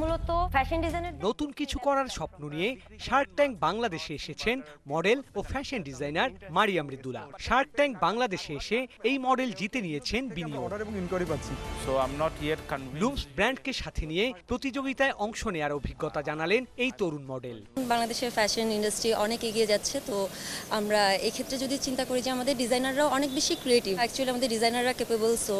মূলত ফ্যাশন ডিজাইনের নতুন কিছু করার স্বপ্ন নিয়ে শার্ক ট্যাঙ্ক বাংলাদেশে এসেছেন মডেল ও fashion designer Maria Mridula shark tank বাংলাদেশে এসে এই মডেল জিতে নিয়েছেন বিনিয়োগ। এবং ইনকোয়ারি পাচ্ছি। Convinced. লুমস ব্র্যান্ডকে সাথে নিয়ে প্রতিযোগিতায় অংশ নেওয়ার অভিজ্ঞতা জানালেন এই তরুণ মডেল বাংলাদেশের ফ্যাশন ইন্ডাস্ট্রি অনেক এগিয়ে যাচ্ছে তো আমরা এক্ষেত্রে যদি চিন্তা করি যে আমাদের ডিজাইনাররাও অনেক বেশি ক্রিয়েটিভ অ্যাকচুয়ালি আমাদের ডিজাইনাররা ক্যাপেবল সো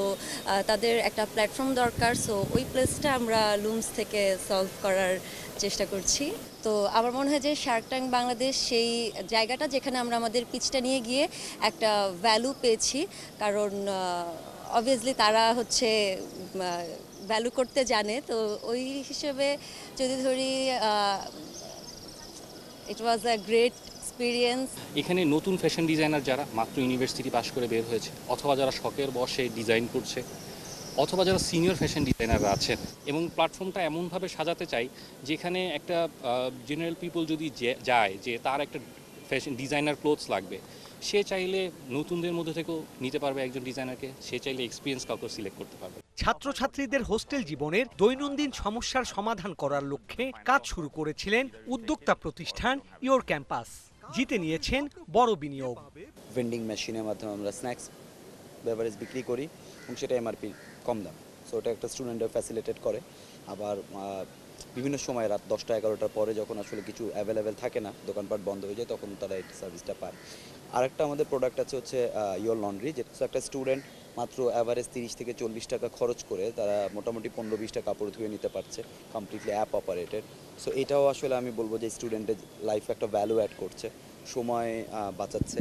তাদের একটা প্ল্যাটফর্ম দরকার সো ওই প্লেসটা আমরা লুমস থেকে সলভ করার চেষ্টা করছি। তো আমার মনে হয় যে শার্ক ট্যাঙ্ক বাংলাদেশ সেই জায়গাটা যেখানে আমরা আমাদের পিচটা নিয়ে গিয়ে একটা ভ্যালু পেয়েছি। কারণ অবভিয়াসলি তারা হচ্ছে ভ্যালু করতে জানে। তো ওই হিসেবে যদি ধরি ইট ওয়াজ আ গ্রেট এক্সপিরিয়েন্স এখানে নতুন ফ্যাশন ডিজাইনার যারা মাত্র ইউনিভার্সিটি পাশ করে বের হয়েছে, অথবা যারা শখের বসে ডিজাইন করছে অথবা যারা সিনিয়র ফ্যাশন ডিজাইনাররা আছেন এবং প্ল্যাটফর্মটা এমনভাবে সাজাতে চাই যেখানে একটা জেনারেল পিপল যদি যায় যে তার একটা ফ্যাশন ডিজাইনার ক্লোথস লাগবে সে চাইলে নতুনদের মধ্যে থেকেও নিতে পারবে একজন ডিজাইনারকে সে চাইলে এক্সপিরিয়েন্স কাউকে সিলেক্ট করতে পারবে। ছাত্রছাত্রীদের হোস্টেল জীবনের দৈনন্দিন সমস্যার সমাধান করার লক্ষ্যে কাজ শুরু করেছিলেন উদ্যোক্তা প্রতিষ্ঠান ইওর ক্যাম্পাস জিতে নিয়েছেন বড় বিনিয়োগ। ভেন্ডিং মেশিনের মাধ্যমে আমরা স্ন্যাক্স বেভারেজ বিক্রি করি এবং সেটা এমআরপি কম দাম। সো ওটা একটা স্টুডেন্টরা ফ্যাসিলিটেট করে। আবার বিভিন্ন সময় রাত দশটা এগারোটার পরে যখন আসলে কিছু অ্যাভেলেবেল থাকে না, দোকানপাট বন্ধ হয়ে যায়, তখন তারা এই সার্ভিসটা পায়। আরেকটা আমাদের প্রোডাক্ট আছে হচ্ছে ইয়োর লন্ড্রি যেটা একটা স্টুডেন্ট মাত্র অ্যাভারেজ তিরিশ থেকে চল্লিশ টাকা খরচ করে তারা মোটামুটি পনেরো বিশটা কাপড় ধুয়ে নিতে পারছে কমপ্লিটলি অ্যাপ অপারেটেড সো এটাও আসলে আমি বলব যে স্টুডেন্টের লাইফে একটা ভ্যালু অ্যাড করছে। সময় বাঁচাচ্ছে।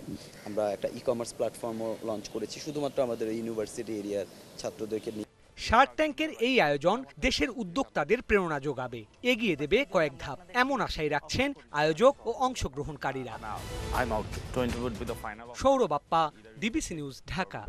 আমরা একটা ই কমার্স প্ল্যাটফর্মও লঞ্চ করেছি শুধুমাত্র আমাদের ইউনিভার্সিটি এরিয়ার ছাত্রদেরকে নিয়ে। শার্ক ট্যাঙ্কের এই আয়োজন দেশের উদ্যোক্তাদের প্রেরণা যোগাবে। এগিয়ে দেবে কয়েক ধাপ এমন আশাই রাখছেন আয়োজক ও অংশগ্রহণকারীরা। Now I'm out. 20 would be the final. Sourav Appa DBC news Dhaka.